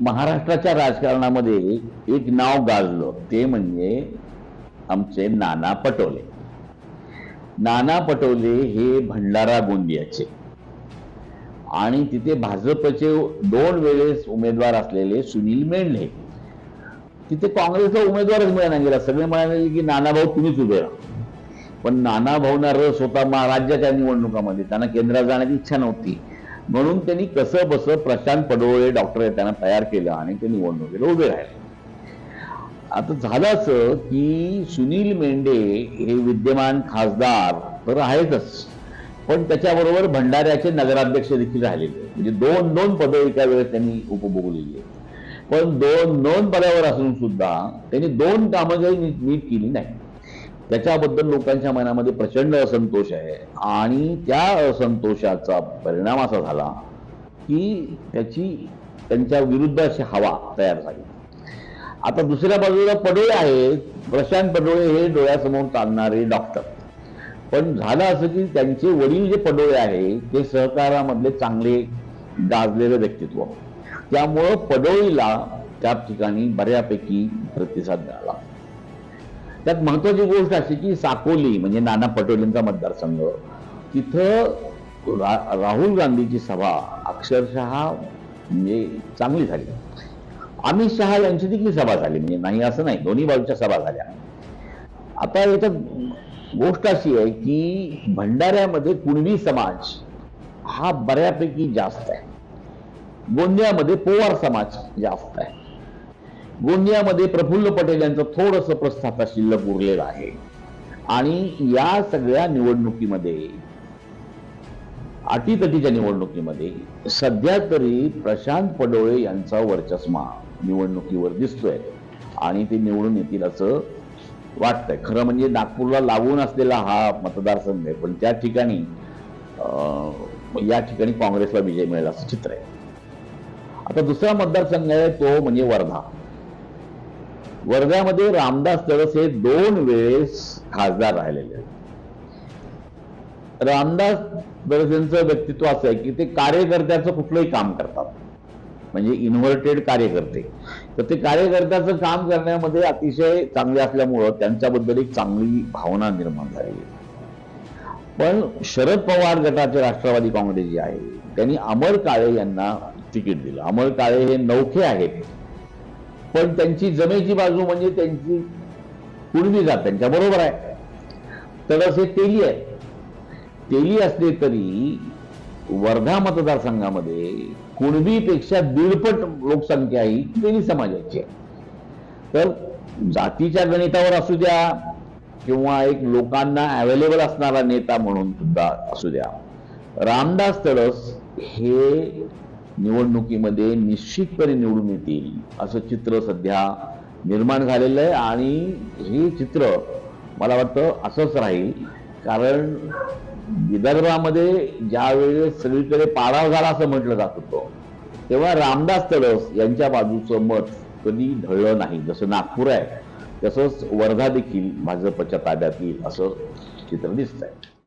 महाराष्ट्राच्या राजकारणामध्ये एक नाव गाजलं. ते म्हणजे आमचे नाना पटोले. नाना पटोले हे भंडारा गोंदियाचे. आणि तिथे भाजपचे दोन वेळेस उमेदवार असलेले सुनील मेंढे. तिथे काँग्रेसचा उमेदवारच मिळाला गेला. सगळे म्हणाले की नाना भाऊ तुम्हीच उभे राहा. पण नाना भाऊना रस होता महाराज्याच्या निवडणुकामध्ये. त्यांना केंद्रात जाण्याची इच्छा नव्हती. म्हणून त्यांनी कसं बसं प्रशांत पडोळे डॉक्टर त्यांना तयार केलं आणि ते निवडणुकीला उभे राहिले. आता झालं असं की सुनील मेंढे हे विद्यमान खासदार तर आहेतच. पण त्याच्याबरोबर भंडाऱ्याचे नगराध्यक्ष देखील राहिलेले म्हणजे दोन दोन पदं एका वेळेस त्यांनी उपभोगलेली आहेत. पण दोन दोन पदावर असून सुद्धा त्यांनी दोन कामं जरी नीट केली नाही त्याच्याबद्दल लोकांच्या मनामध्ये प्रचंड असंतोष आहे. आणि त्या असंतोषाचा परिणाम असा झाला की त्याची त्यांच्या विरुद्ध अशी हवा तयार झाली. आता दुसऱ्या बाजूला पडोळे आहेत. प्रशांत पडोळे हे डोळ्यासमोर चालणारे डॉक्टर. पण झालं असं की त्यांचे वडील जे पडोळे आहे ते सहकारामधले चांगले गाजलेलं व्यक्तित्व. त्यामुळं पडोळीला त्या ठिकाणी बऱ्यापैकी प्रतिसाद मिळाला. त्यात महत्वाची गोष्ट अशी की साकोली म्हणजे नाना पटोलेंचा मतदारसंघ तिथं रा, राहुल गांधीची सभा अक्षरशः म्हणजे चांगली झाली. अमित शहा यांची देखील सभा झाली म्हणजे नाही असं नाही दोन्ही बाजूच्या सभा झाल्या. आता याच्यात गोष्ट अशी आहे की भंडाऱ्यामध्ये कुणबी समाज हा बऱ्यापैकी जास्त आहे. गोंदियामध्ये पोवार समाज जास्त आहे. गोंदियामध्ये प्रफुल्ल पटेल यांचं थोडस प्रस्थाता शिल्लक उरलेलं आहे. आणि या सगळ्या निवडणुकीमध्ये अटीतटीच्या निवडणुकीमध्ये सध्या तरी प्रशांत पडोळे यांचा वर्चस्मा निवडणुकीवर दिसतोय. आणि ते निवडून येतील असं वाटतंय. खरं म्हणजे नागपूरला लागून असलेला हा मतदारसंघ आहे पण त्या ठिकाणी अं, या ठिकाणी काँग्रेसला विजय मिळेल असं चित्र आहे. आता दुसरा मतदारसंघ आहे तो म्हणजे वर्धा. वर्ध्यामध्ये रामदास तडस हे दोन वेळेस खासदार राहिलेले आहेत. रामदास तडस यांचं व्यक्तित्व असं आहे की ते कार्यकर्त्याचं कुठलंही काम करतात. म्हणजे इन्व्हर्टेड कार्यकर्ते. तर ते कार्यकर्त्याचं काम करण्यामध्ये अतिशय चांगले असल्यामुळं त्यांच्याबद्दल एक चांगली भावना निर्माण झालेली पण शरद पवार गटाचे राष्ट्रवादी काँग्रेस जे आहे त्यांनी अमर काळे यांना तिकीट दिलं. अमर काळे हे नौखे आहेत. पण त्यांची जमेची बाजू म्हणजे त्यांची कुणबी जात त्यांच्या बरोबर आहे. तर असे तेली आहे. तेली असले तरी वर्धा मतदारसंघामध्ये कुणबीपेक्षा दीडपट लोकसंख्या ही तेली समाजाची आहे. तर जातीच्या गणितावर असू द्या किंवा एक लोकांना अवेलेबल असणारा नेता म्हणून सुद्धा असू द्या. रामदास तडस हे निवडणुकीमध्ये निश्चितपणे निवडून येतील. असं चित्र सध्या निर्माण झालेलं आहे आणि हे चित्र मला वाटतं असंच राहील. कारण विदर्भामध्ये ज्या वेळेस सगळीकडे पाडाव झाला असं म्हटलं जात होतं तेव्हा रामदास तडस यांच्या बाजूचं मत कधी ढळलं नाही. जसं नागपूर आहे तसंच वर्धा देखील भाजपच्या ताब्यात येईल असं चित्र दिसतंय.